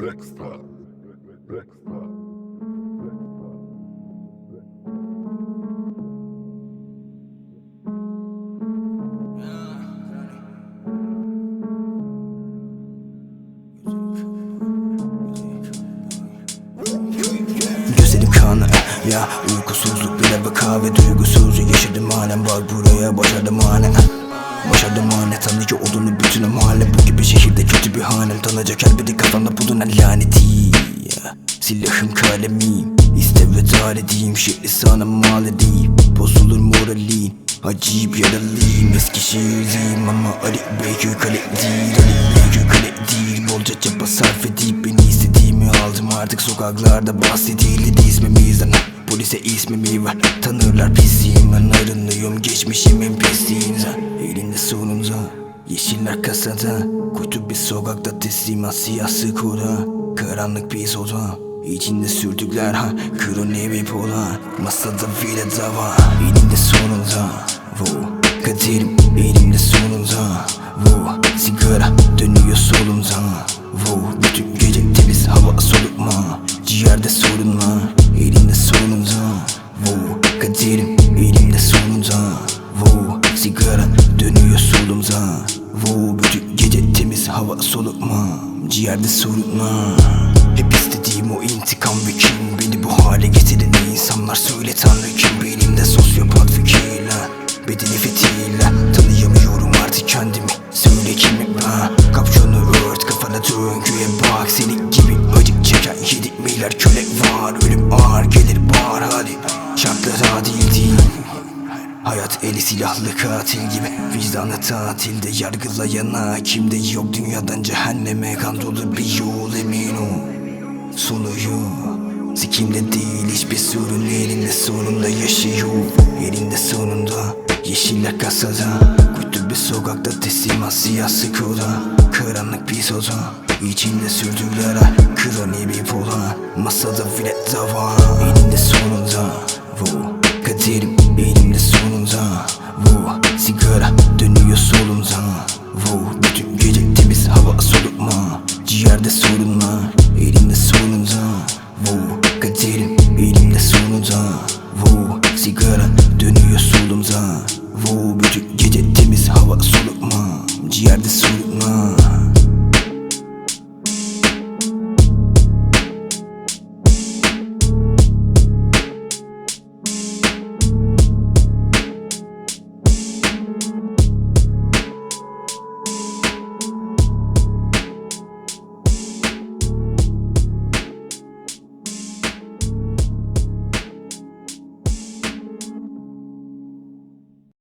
Blackstar. Kanı ya Uykusuzluk bile vaka ve duygusuzca yaşadım halen Bak buraya başardım halen Başardım halen tanıcı olduğunu bütün mahalle Bu gibi şehirde kötü bir hanem Tanıyacak her biri kafamda bulunan laneti. Silahım kalemim İste ve edeyim Şehri sana mal edeyim. Bozulur moralin Acayip yaralıyım. Eskişehirliyim ama Ali Beyköy kale değil. Ali Beyköy kale değil. Bolca çaba sarf edip beni istediğimi aldım Artık sokaklarda bahsedilir. İsmimizden Polise ismimi ver. Tanırlar pisliğim ben arınıyorum Geçmişimin pisliğinden Elinde sonunda Yeşiller kasada. Kuytu bir sokakta teslimat siyah skora Karanlık bir soda İçinde sürdükler ha. Kroni bir pola Masada bile dava. Elinde sonunda Wo Kaderim elimde sonunda Wo Sigara dönüyor solumda Kaderim elimde sonunda. Wo Sigara dönüyor solumda. Wo Bütün gece temiz hava solukma. Ciğerde sorun var hep istediğim o intikam ve kim Hayat eli silahlı katil gibi. Vicdanı tatilde yargılayan hakimde yok. Dünyadan cehenneme kan dolu bir yol emin ol. Sonu yok. Sikimde değil hiçbir sorun elinde sonunda yaşıyor. Elinde sonunda Yeşiller kasada. Kuytu bir sokakta teslimat siyah skoda Karanlık bir soda. İçinde sürdüler Kroni bir pola Masada bile dava. Elinde sonunda sigara Dönüyor solumza Wow